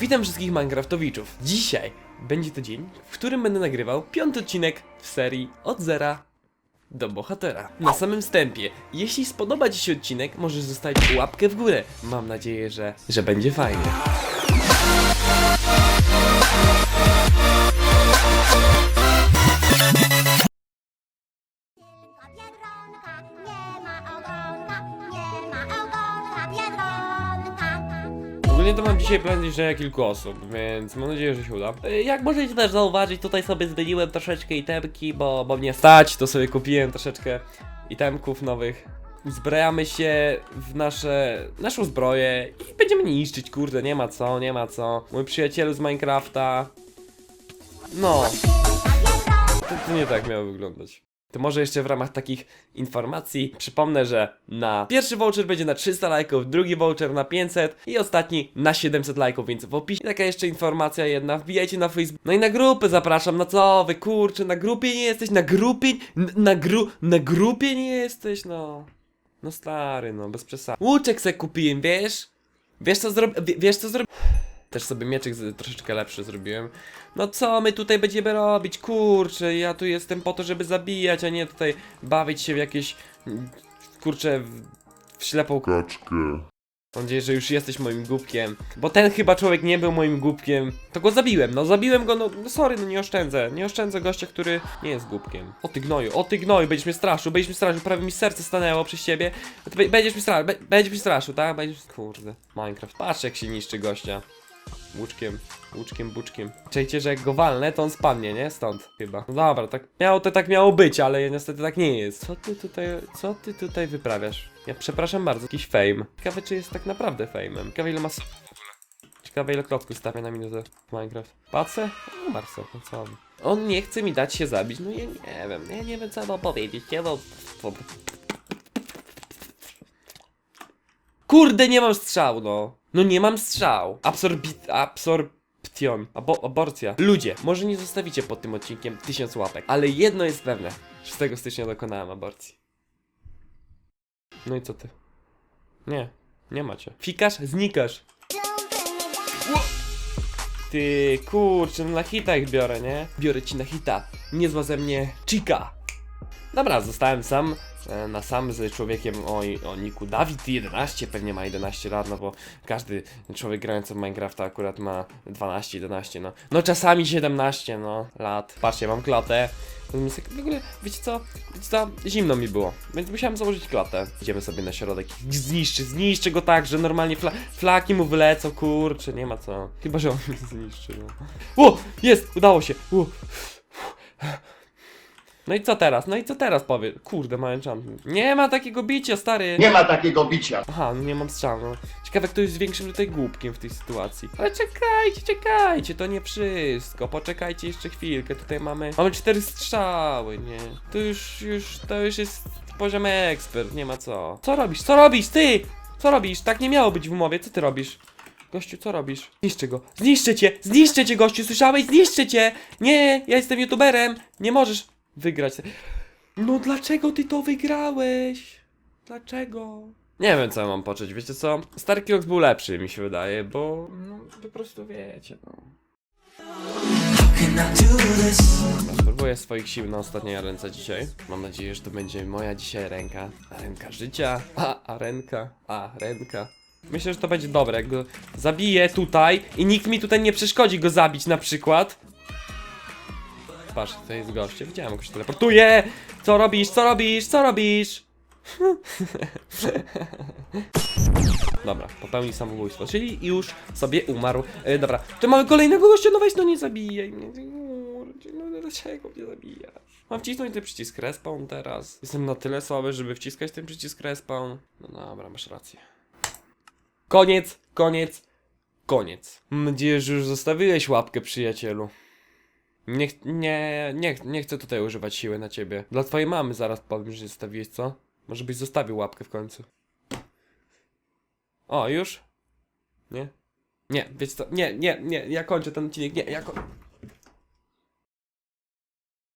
Witam wszystkich Minecraftowiczów. Dzisiaj będzie to dzień, w którym będę nagrywał piąty odcinek w serii Od Zera do Bohatera. Na samym wstępie, jeśli spodoba Ci się odcinek, możesz zostawić łapkę w górę. Mam nadzieję, że, że będzie fajnie. Ogólnie to mam dzisiaj plan zniszczenia kilku osób, więc mam nadzieję, że się uda. E, Jak możecie też zauważyć, tutaj sobie zmieniłem troszeczkę itemki, bo, bo mnie stać, to sobie kupiłem troszeczkę itemków nowych. Uzbrajamy się w nasze, naszą zbroję i będziemy niszczyć, kurde, nie ma co, nie ma co. Mój przyjacielu z Minecrafta. No, to, to nie tak miało wyglądać. To może jeszcze w ramach takich informacji przypomnę, że na pierwszy voucher będzie na 300 lajków, drugi voucher na 500 i ostatni na 700 lajków, więc w opisie taka jeszcze informacja jedna, wbijajcie na Facebook. No i na grupy zapraszam, no co wy kurczę, na grupie nie jesteś, na grupie, na gru, na grupie nie jesteś, no. No stary, no bez przesady. Łuczek se kupiłem, wiesz? Wiesz co zrobię, wiesz co zrobię? Też sobie mieczek troszeczkę lepszy zrobiłem. No co my tutaj będziemy robić? Kurczę, ja tu jestem po to, żeby zabijać, a nie tutaj bawić się w jakieś... mm, Kurczę, w, w ślepą kaczkę. Mam nadzieję, że już jesteś moim głupkiem. Bo ten chyba człowiek nie był moim głupkiem. To go zabiłem, no zabiłem go, no, no sorry, no nie oszczędzę. Nie oszczędzę gościa, który nie jest głupkiem. O ty gnoju, o ty gnoju, będziesz mnie straszył, będziesz mnie straszył, prawie mi serce stanęło przez ciebie. Będziesz mi straszył, będziesz mi straszył, tak? Będziesz... Kurde, Minecraft. Patrz jak się niszczy gościa. Łuczkiem, łuczkiem, buczkiem. Czejcie, że jak go walnę, to on spadnie, nie? Stąd chyba. No dobra, tak miało to tak miało być, ale niestety tak nie jest. Co ty tutaj, co ty tutaj wyprawiasz? Ja przepraszam bardzo, jakiś fame. Ciekawe, czy jest tak naprawdę fame'em. Ciekawe, ile ma w ogóle. Ciekawe, ile klocków stawia na minutę w Minecraft. Pacę? No, Marcel, no co on? On nie chce mi dać się zabić, no ja nie wiem, ja nie wiem co mam powiedzieć, nie. Kurde, nie mam strzału, no. No nie mam strzał. Absorbit... Absorption. Abo aborcja. Ludzie, może nie zostawicie pod tym odcinkiem tysiąc łapek, ale jedno jest pewne. 6 stycznia dokonałem aborcji. No i co ty? Nie, nie macie. Fikasz, znikasz. Ty, kurczę, no na hita ich biorę, nie? Biorę ci na hita. Niezła ze mnie chica. Dobra, zostałem sam e, na sam z człowiekiem o, o niku Dawid 11, pewnie ma 11 lat, no bo każdy człowiek grający w Minecrafta akurat ma 12, 11, no. No czasami 17, no, lat. Patrzcie, mam klatę. Tak- W ogóle, wiecie co? Wiecie co? Zimno mi było, więc musiałem założyć klatę. Idziemy sobie na środek i zniszczy, zniszczy go tak, że normalnie fla flaki mu wylecą, kurczę, nie ma co. Chyba, że on mnie zniszczy, no. O! Jest! Udało się! U. No i co teraz? No i co teraz powie? Kurde, ma enchantment. Nie ma takiego bicia, stary! Nie ma takiego bicia. Aha, no nie mam strzału. No. Ciekawe, kto jest większym tutaj głupkiem w tej sytuacji. Ale czekajcie, czekajcie, to nie wszystko. Poczekajcie jeszcze chwilkę. Tutaj mamy. Mamy cztery strzały, nie? To już, już, to już jest poziom ekspert, nie ma co. Co robisz? Co robisz, ty? Co robisz? Tak nie miało być w umowie, co ty robisz? Gościu, co robisz? Zniszczę go. Zniszczę cię! Zniszczę cię, gościu! Słyszałeś? Zniszczę cię! Nie, ja jestem youtuberem! Nie możesz wygrać. No dlaczego ty to wygrałeś? Dlaczego? Nie wiem co mam poczuć, wiecie co? Stary Kilox był lepszy mi się wydaje, bo no po prostu wiecie, no. Spróbuję swoich sił na ostatniej ręce dzisiaj. Mam nadzieję, że to będzie moja dzisiaj ręka. Ręka życia. A, a ręka. A, ręka. Myślę, że to będzie dobre, jak go zabiję tutaj i nikt mi tutaj nie przeszkodzi go zabić na przykład. Patrz, to jest goście. Widziałem, jak się teleportuje. Co robisz? Co robisz? Co robisz? Dobra, popełnił samobójstwo, czyli już sobie umarł. E, dobra, tu mamy kolejnego gościa, no weź, no nie zabijaj mnie. No dlaczego mnie zabijasz? Mam wcisnąć ten przycisk respawn teraz. Jestem na tyle słaby, żeby wciskać ten przycisk respawn. No dobra, masz rację. Koniec, koniec, koniec. Mam nadzieję, że już zostawiłeś łapkę, przyjacielu. Nie, nie, nie, nie chcę tutaj używać siły na ciebie. Dla twojej mamy zaraz powiem, że zostawiłeś, co? Może byś zostawił łapkę w końcu. O, już? Nie? Nie, wiecie co? Nie, nie, nie, ja kończę ten odcinek. Nie, ja ko-